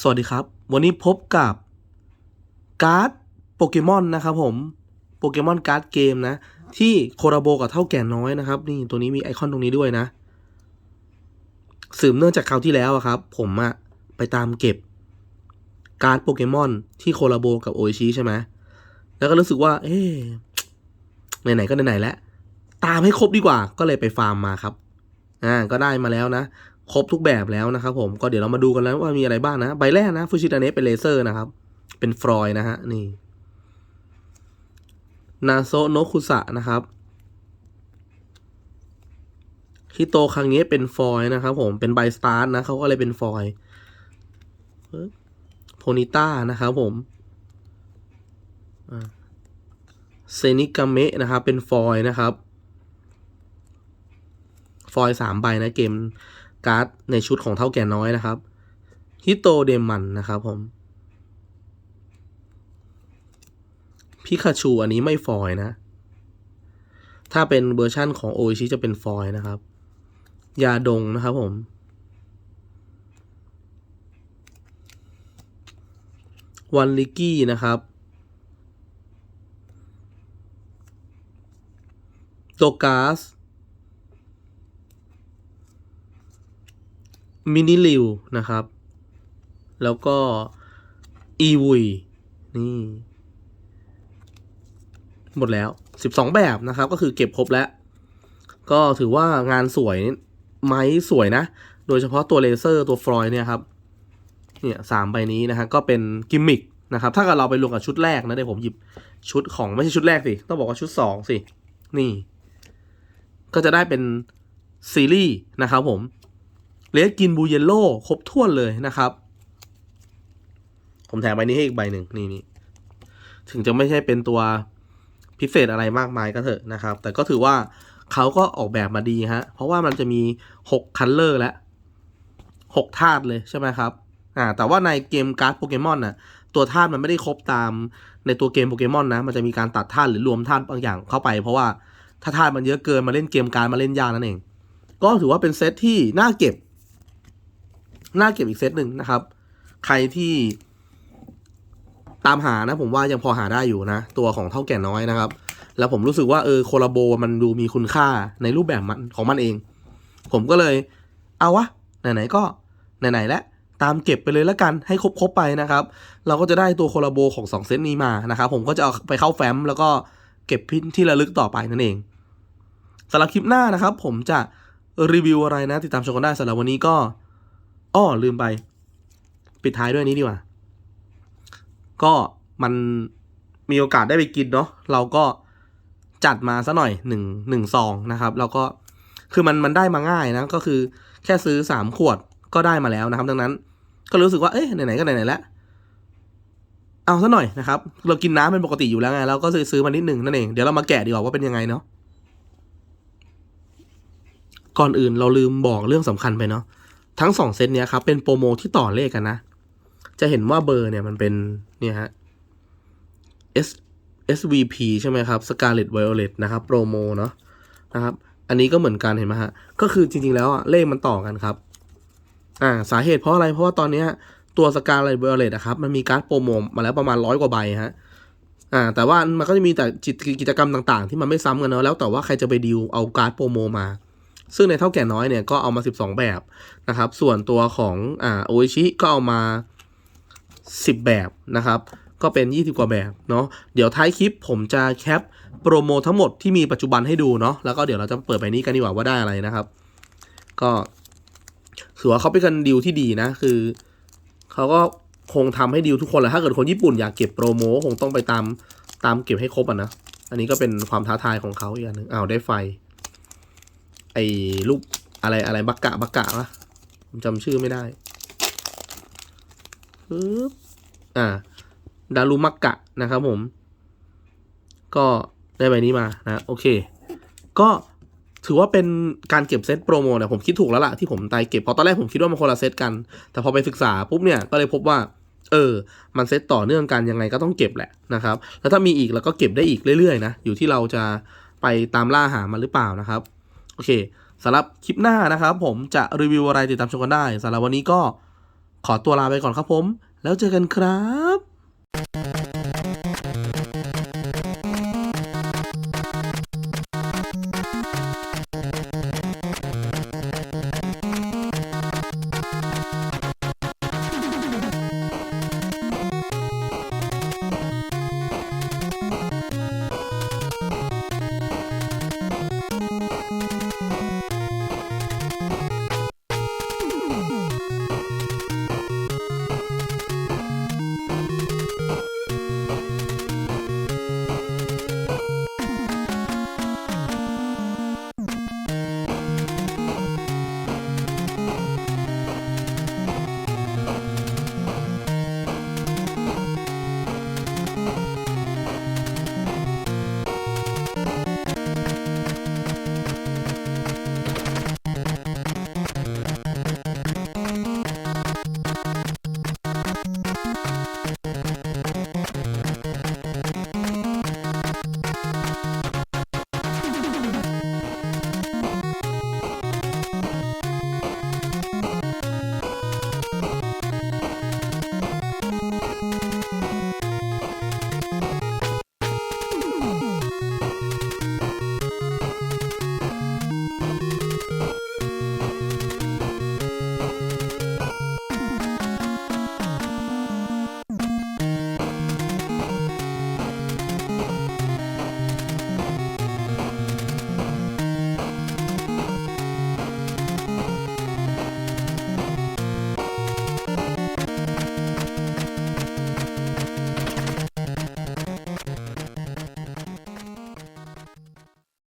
สวัสดีครับ วันนี้พบกับการ์ดโปเกมอนนะครับผมโปเกมอนการ์ดเกมนะ ที่โคราโบกับเท่าแก่น้อยนะครับ นี่ตัวนี้มีไอคอนตรงนี้ด้วยนะ สืบเนื่องจากคราวที่แล้วครับ ผมอะไปตามเก็บการ์ดโปเกมอนที่โคราโบกับโอชิใช่ไหมแล้วก็รู้สึกว่า เอ๊ไหนๆก็ไหนๆแล้วตามให้ครบดีกว่า ก็เลยไปฟาร์มมาครับ อ่า ก็ได้มาแล้วนะ ครบทุกแบบแล้วนะครับผมก็เดี๋ยวเรามาดูกันแล้วว่ามีอะไรบ้างนะ ใบแรกนะฟูชิตาเนะเป็นเลเซอร์นะครับ เป็นฟรอยด์นะฮะนี่นาโซโนคุสะนะครับฮิโตครั้งนี้เป็นฟอยล์นะครับผมเป็นไบสตาร์นะเขาก็เลยเป็นฟอยล์โพนิต้านะครับผมเซนิกาเมะนะครับเป็นฟอยล์นะครับ ฟอยล์สามใบนะเกม การ์ดในชุดของเท่าแก่น้อยนะครับฮิโตเดมันนะครับผมพิคาชูอันนี้ไม่ฟอยนะ ถ้าเป็นเวอร์ชั่นของโอชิจะเป็นฟอยนะครับ ยาดงนะครับผมวันลิกกี้นะครับโตกาส มินิลิวนะครับ แล้วก็อีวุยนี่ หมดแล้ว 12 แบบนะครับ ก็คือเก็บครบแล้ว ก็ถือว่างานสวยไหมสวยนะ โดยเฉพาะตัวเลเซอร์ตัวฟลอยเนี่ยครับ เนี่ยสามใบนี้นะฮะก็เป็นกิมมิคนะครับ ถ้าเกิดเราไปรวมกับชุดแรกนะเดี๋ยวผมหยิบชุดของไม่ใช่ชุดแรกสิ ต้องบอกว่าชุดสองสิ นี่ ก็จะได้เป็นซีรีส์นะครับผม เลสกินบูเยลโล่ครบถ้วนเลยนะครับ ผมแถมใบนี้ให้อีกใบหนึ่งนี่นี่ถึงจะไม่ใช่เป็นตัวพิเศษอะไรมากมายก็เถอะนะครับ แต่ก็ถือว่าเขาก็ออกแบบมาดีฮะ เพราะว่ามันจะมีหกคัลเลอร์และหกธาตุเลยใช่ไหมครับ อ่า แต่ว่าในเกมการ์ดโปเกมอนน่ะ ตัวธาตุมันไม่ได้ครบตามในตัวเกมโปเกมอนนะ มันจะมีการตัดธาตุหรือรวมธาตุบางอย่างเข้าไป เพราะว่าถ้าธาตุมันเยอะเกินมาเล่นเกมการดมาเล่นยากนั่นเอง ก็ถือว่าเป็นเซตที่น่าเก็บ น่าเก็บอีกเซตหนึ่งนะครับ ใครที่ตามหานะผมว่ายังพอหาได้อยู่นะ ตัวของเท่าแก่น้อยนะครับ แล้วผมรู้สึกว่าเออโคลาโบมันดูมีคุณค่าในรูปแบบมันของมันเอง ผมก็เลยเอาวะ ไหนๆก็ไหนๆแล้วตามเก็บไปเลยแล้วกันให้ครบๆไปนะครับ เราก็จะได้ตัวโคลาโบของ2เซตนี้มานะครับ ผมก็จะเอาไปเข้าแฟ้มแล้วก็เก็บพินที่ระลึกต่อไปนั่นเองสำหรับคลิปหน้านะครับ ผมจะรีวิวอะไรนะ ติดตามชมกันได้สำหรับวันนี้ก็ อ้อลืมไป ปิดท้ายด้วยนี้ดีกว่า ก็มันมีโอกาสได้ไปกินเนาะเราก็จัดมาซะหน่อยหนึ่งหนึ่งซองนะครับ แล้วก็คือมันมันได้มาง่ายนะ ก็คือแค่ซื้อสามขวดก็ได้มาแล้วนะครับ ดังนั้น ก็รู้สึกว่าเอ๊ะไหนๆก็ไหนๆแล้วเอาซะหน่อยนะครับ เรากินน้ำเป็นปกติอยู่แล้วไงเราก็ซื้อซื้อมานิดหนึ่งนั่นเองเดี๋ยวเรามาแกะดีกว่าว่าเป็นยังไงเนาะก่อนอื่นเราลืมบอกเรื่องสำคัญไปเนาะ ทั้งสองเซตเนี้ยครับเป็นโปรโมที่ต่อเลขกันนะ จะเห็นว่าเบอร์เนี่ยมันเป็นเนี่ยฮะ S SVP ใช่ไหมครับ Scarlet Violet นะครับโปรโมเนาะนะครับอันนี้ก็เหมือนกันเห็นไหมฮะ ก็คือจริงๆแล้วอะเลขมันต่อกันครับ อ่าสาเหตุเพราะอะไร เพราะว่าตอนเนี้ยตัว Scarlet Violet อะครับมันมีการ์ดโปรโมมาแล้วประมาณร้อยกว่าใบฮะ อ่า แต่ว่ามันก็จะมีแต่กิจกรรมต่างๆ ที่มันไม่ซ้ำกันเนาะแล้วแต่ว่าใครจะไปดีลเอาการ์ดโปรโมมา ซึ่งในเท่าแก่น้อยเนี่ยก็เอามา 12 แบบนะครับ ส่วนตัวของอ่าโออิชิก็เอามา 10 แบบนะครับ ก็เป็น 20 กว่าแบบเนาะเดี๋ยวท้ายคลิปผมจะแคปโปรโมทั้งหมดที่มีปัจจุบันให้ดูเนาะแล้วก็เดี๋ยวเราจะเปิดไปนี้กันดีกว่าว่าได้อะไรนะครับ ก็ถือว่าเขาเป็นกันดีลที่ดีนะ คือเขาก็คงทำให้ดีลทุกคนแหละถ้าเกิดคนญี่ปุ่นอยากเก็บโปรโมคงต้องไปตามตามเก็บให้ครบอะนะ อันนี้ก็เป็นความท้าทายของเขาอีกอันหนึ่งอ้าวได้ไฟ ไอ้ลูกอะไรอะไรบักกะบักกะวะผมจำชื่อไม่ได้ปึ๊บอ่าดารุมักกะนะครับผม ก็ได้ใบนี้มานะโอเค ก็ถือว่าเป็นการเก็บเซตโปรโมเนี่ยผมคิดถูกแล้วล่ะที่ผมไต่เก็บเพราะตอนแรกผมคิดว่ามันคนละเซตกัน แต่พอไปศึกษาปุ๊บเนี่ยก็เลยพบว่า เออ มันเซตต่อเนื่องกันยังไงก็ต้องเก็บแหละนะครับ แล้วถ้ามีอีกเราก็เก็บได้อีกเรื่อยๆนะอยู่ที่เราจะไปตามล่าหามันหรือเปล่านะครับ โอเคสำหรับคลิปหน้านะครับผมจะรีวิวอะไรติดตามชมกันได้สำหรับวันนี้ก็ขอตัวลาไปก่อนครับผม แล้วเจอกันครับ